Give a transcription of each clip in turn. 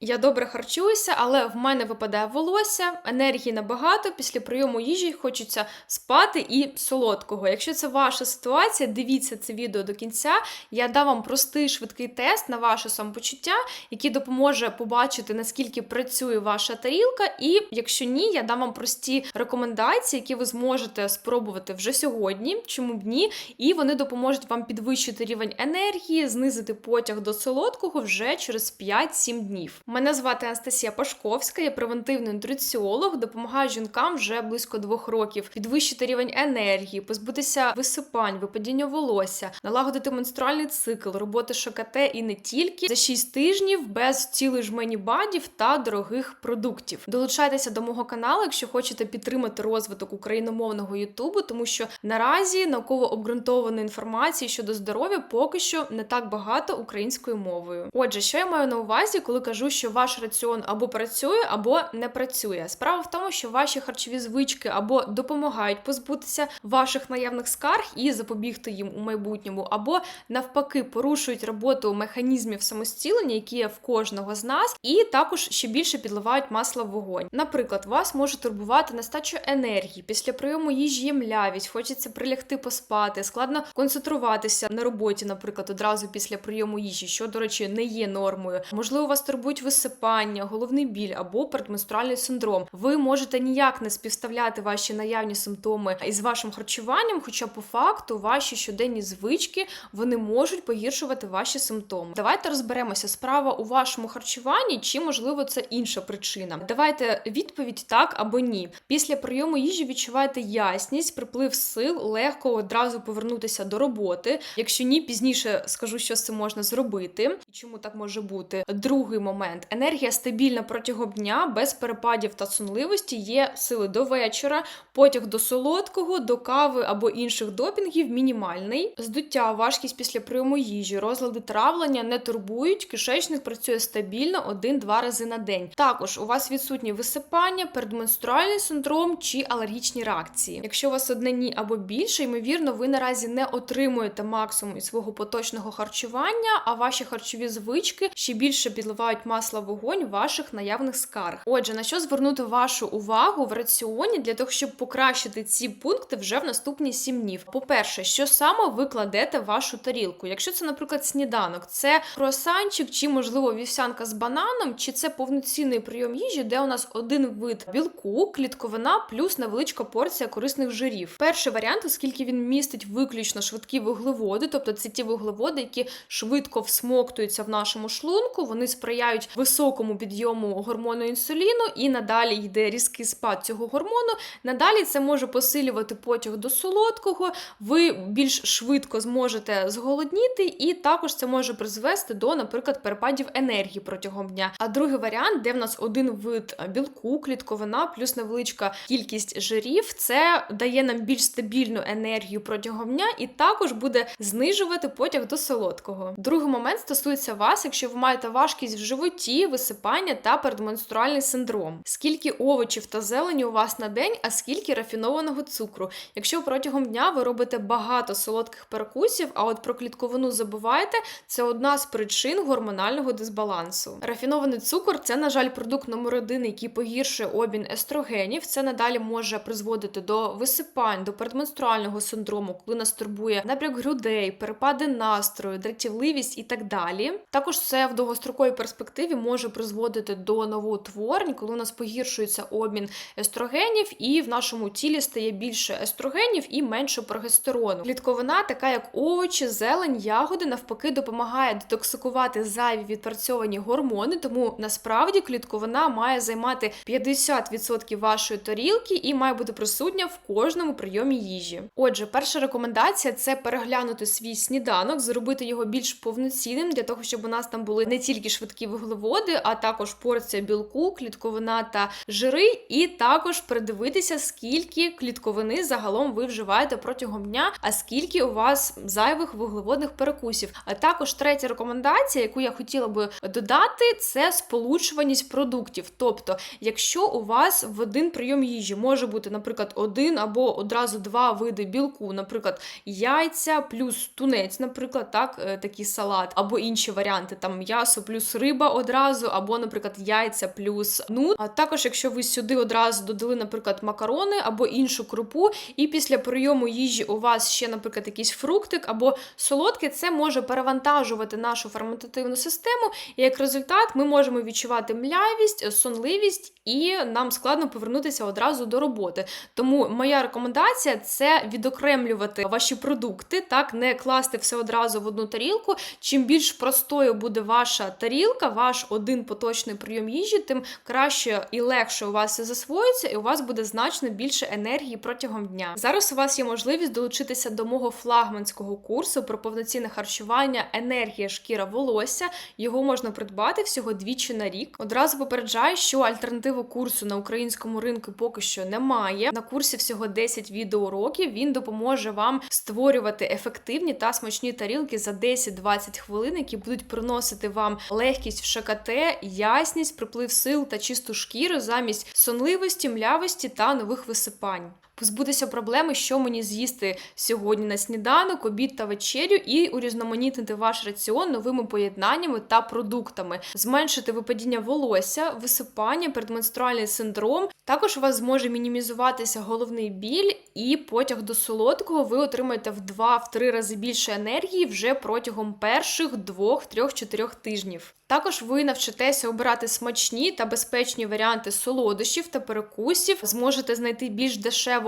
Я добре харчуюся, але в мене випадає волосся, енергії набагато. Після прийому їжі хочеться спати і солодкого. Якщо це ваша ситуація, дивіться це відео до кінця. Я дам вам простий швидкий тест на ваше самопочуття, який допоможе побачити, наскільки працює ваша тарілка. І якщо ні, я дам вам прості рекомендації, які ви зможете спробувати вже сьогодні, чому б ні, і вони допоможуть вам підвищити рівень енергії, знизити потяг до солодкого вже через 5-7 днів. Мене звати Анастасія Пашковська, я превентивний нутриціолог, допомагаю жінкам вже близько двох років підвищити рівень енергії, позбутися висипань, випадіння волосся, налагодити менструальний цикл, роботи ШКТ і не тільки за 6 тижнів без цілої жмені бадів та дорогих продуктів. Долучайтеся до мого каналу, якщо хочете підтримати розвиток україномовного Ютубу, тому що наразі науково обґрунтованої інформації щодо здоров'я поки що не так багато українською мовою. Отже, що я маю на увазі, коли кажу, що ваш раціон або працює, або не працює. Справа в тому, що ваші харчові звички або допомагають позбутися ваших наявних скарг і запобігти їм у майбутньому, або навпаки порушують роботу механізмів самостілення, які є в кожного з нас, і також ще більше підливають масло в вогонь. Наприклад, вас може турбувати нестача енергії після прийому їжі є млявість, хочеться прилягти поспати, складно концентруватися на роботі, наприклад, одразу після прийому їжі, що, до речі, не є нормою. Можливо, вас турбують висипання, головний біль або передменструальний синдром. Ви можете ніяк не співставляти ваші наявні симптоми із вашим харчуванням, хоча по факту ваші щоденні звички вони можуть погіршувати ваші симптоми. Давайте розберемося, справа у вашому харчуванні, чи можливо це інша причина. Давайте відповідь так або ні. Після прийому їжі відчуваєте ясність, приплив сил, легко одразу повернутися до роботи. Якщо ні, пізніше скажу, що з цим можна зробити і чому так може бути. Другий момент енергія стабільна протягом дня, без перепадів та сонливості, є сили до вечора, потяг до солодкого, до кави або інших допінгів мінімальний. Здуття, важкість після прийому їжі, розлади травлення не турбують, кишечник працює стабільно один-два рази на день. Також у вас відсутні висипання, передменструальний синдром чи алергічні реакції. Якщо у вас одне ні або більше, ймовірно, ви наразі не отримуєте максимум із свого поточного харчування, а ваші харчові звички ще більше підливають масло вогонь ваших наявних скарг. Отже, на що звернути вашу увагу в раціоні для того, щоб покращити ці пункти вже в наступні сім днів. По-перше, що саме ви кладете в вашу тарілку? Якщо це, наприклад, сніданок, це круасанчик, чи можливо вівсянка з бананом, чи це повноцінний прийом їжі, де у нас один вид білку, клітковина плюс невеличка порція корисних жирів. Перший варіант, оскільки він містить виключно швидкі вуглеводи, тобто це ті вуглеводи, які швидко всмоктуються в нашому шлунку, вони сприяють високому підйому гормону інсуліну, і надалі йде різкий спад цього гормону. Надалі це може посилювати потяг до солодкого, ви більш швидко зможете зголодніти, і також це може призвести до, наприклад, перепадів енергії протягом дня. А другий варіант, де в нас один вид білку, клітковина, плюс невеличка кількість жирів, це дає нам більш стабільну енергію протягом дня і також буде знижувати потяг до солодкого. Другий момент стосується вас, якщо ви маєте важкість в животі, висипання та передменструальний синдром. Скільки овочів та зелені у вас на день, а скільки рафінованого цукру. Якщо протягом дня ви робите багато солодких перекусів, а от про клітковину забуваєте, це одна з причин гормонального дисбалансу. Рафінований цукор це, на жаль, продукт номер один, який погіршує обмін естрогенів. Це надалі може призводити до висипань, до передменструального синдрому, коли нас турбує набряк грудей, перепади настрою, дратівливість і так далі. Також це в довгостроковій перспективі може призводити до новоутворень, коли у нас погіршується обмін естрогенів, і в нашому тілі стає більше естрогенів і менше прогестерону. Клітковина, така як овочі, зелень, ягоди, навпаки, допомагає детоксикувати зайві відпрацьовані гормони, тому насправді клітковина має займати 50% вашої тарілки і має бути присутня в кожному прийомі їжі. Отже, перша рекомендація це переглянути свій сніданок, зробити його більш повноцінним для того, щоб у нас там були не тільки швидкі вуглеводи, а також порція білку, клітковина та жири, і також придивитися, скільки клітковини загалом ви вживаєте протягом дня, а скільки у вас зайвих вуглеводних перекусів. А також третя рекомендація, яку я хотіла би додати, це сполучуваність продуктів. Тобто, якщо у вас в один прийом їжі може бути, наприклад, один або одразу два види білку, наприклад, яйця плюс тунець, наприклад, так, е, такий салат, або інші варіанти, там м'ясо плюс риба одразу, або, наприклад, яйця плюс нут. А також, якщо ви сюди одразу додали, наприклад, макарони або іншу крупу, і після прийому їжі у вас ще, наприклад, якийсь фруктик або солодке, це може перевантажувати нашу ферментативну систему, і як результат ми можемо відчувати млявість, сонливість, і нам складно повернутися одразу до роботи. Тому моя рекомендація це відокремлювати ваші продукти, так не класти все одразу в одну тарілку. Чим більш простою буде ваша тарілка, ваш один поточний прийом їжі, тим краще і легше у вас все засвоїться, і у вас буде значно більше енергії протягом дня. Зараз у вас є можливість долучитися до мого флагманського курсу про повноцінне харчування, енергія, шкіра, волосся. Його можна придбати всього двічі на рік. Одразу попереджаю, що альтернативу курсу на українському ринку поки що немає. На курсі всього 10 відеоуроків. Він допоможе вам створювати ефективні та смачні тарілки за 10-20 хвилин, які будуть приносити вам легкість в ШКТ, ясність, приплив сил та чисту шкіру замість сонливості, млявості та нових висипань. Позбутися проблеми, що мені з'їсти сьогодні на сніданок, обід та вечерю, і урізноманітнити ваш раціон новими поєднаннями та продуктами, зменшити випадіння волосся, висипання, передменструальний синдром. Також у вас зможе мінімізуватися головний біль, і потяг до солодкого ви отримаєте в 2-3 рази більше енергії вже протягом перших 2-3-4 тижнів. Також ви навчитеся обирати смачні та безпечні варіанти солодощів та перекусів, зможете знайти більш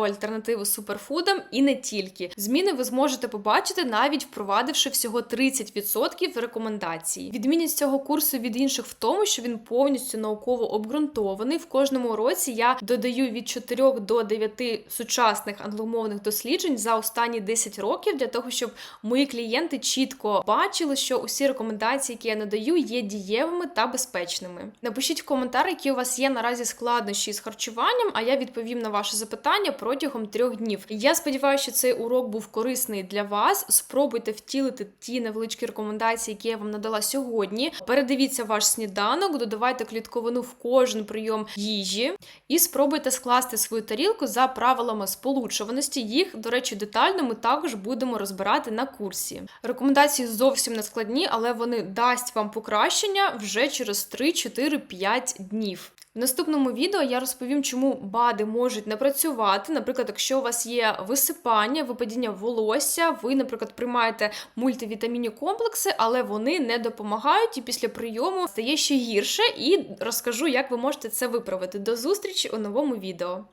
дешеву альтернативу суперфудам і не тільки. Зміни ви зможете побачити, навіть впровадивши всього 30% рекомендацій. Відмінність цього курсу від інших в тому, що він повністю науково обґрунтований. В кожному році я додаю від 4 до 9 сучасних англомовних досліджень за останні 10 років для того, щоб мої клієнти чітко бачили, що усі рекомендації, які я надаю, є дієвими та безпечними. Напишіть в коментар, які у вас є наразі складнощі з харчуванням, а я відповім на ваше запитання протягом трьох днів. Я сподіваюся, що цей урок був корисний для вас. Спробуйте втілити ті невеличкі рекомендації, які я вам надала сьогодні. Передивіться ваш сніданок, додавайте клітковину в кожен прийом їжі і спробуйте скласти свою тарілку за правилами сполучуваності. Їх, до речі, детально ми також будемо розбирати на курсі. Рекомендації зовсім не складні, але вони дасть вам покращення вже через 3, 4, 5 днів. В наступному відео я розповім, чому БАДи можуть не працювати. Наприклад, якщо у вас є висипання, випадіння волосся, ви, наприклад, приймаєте мультивітамінні комплекси, але вони не допомагають, і після прийому стає ще гірше. І розкажу, як ви можете це виправити. До зустрічі у новому відео.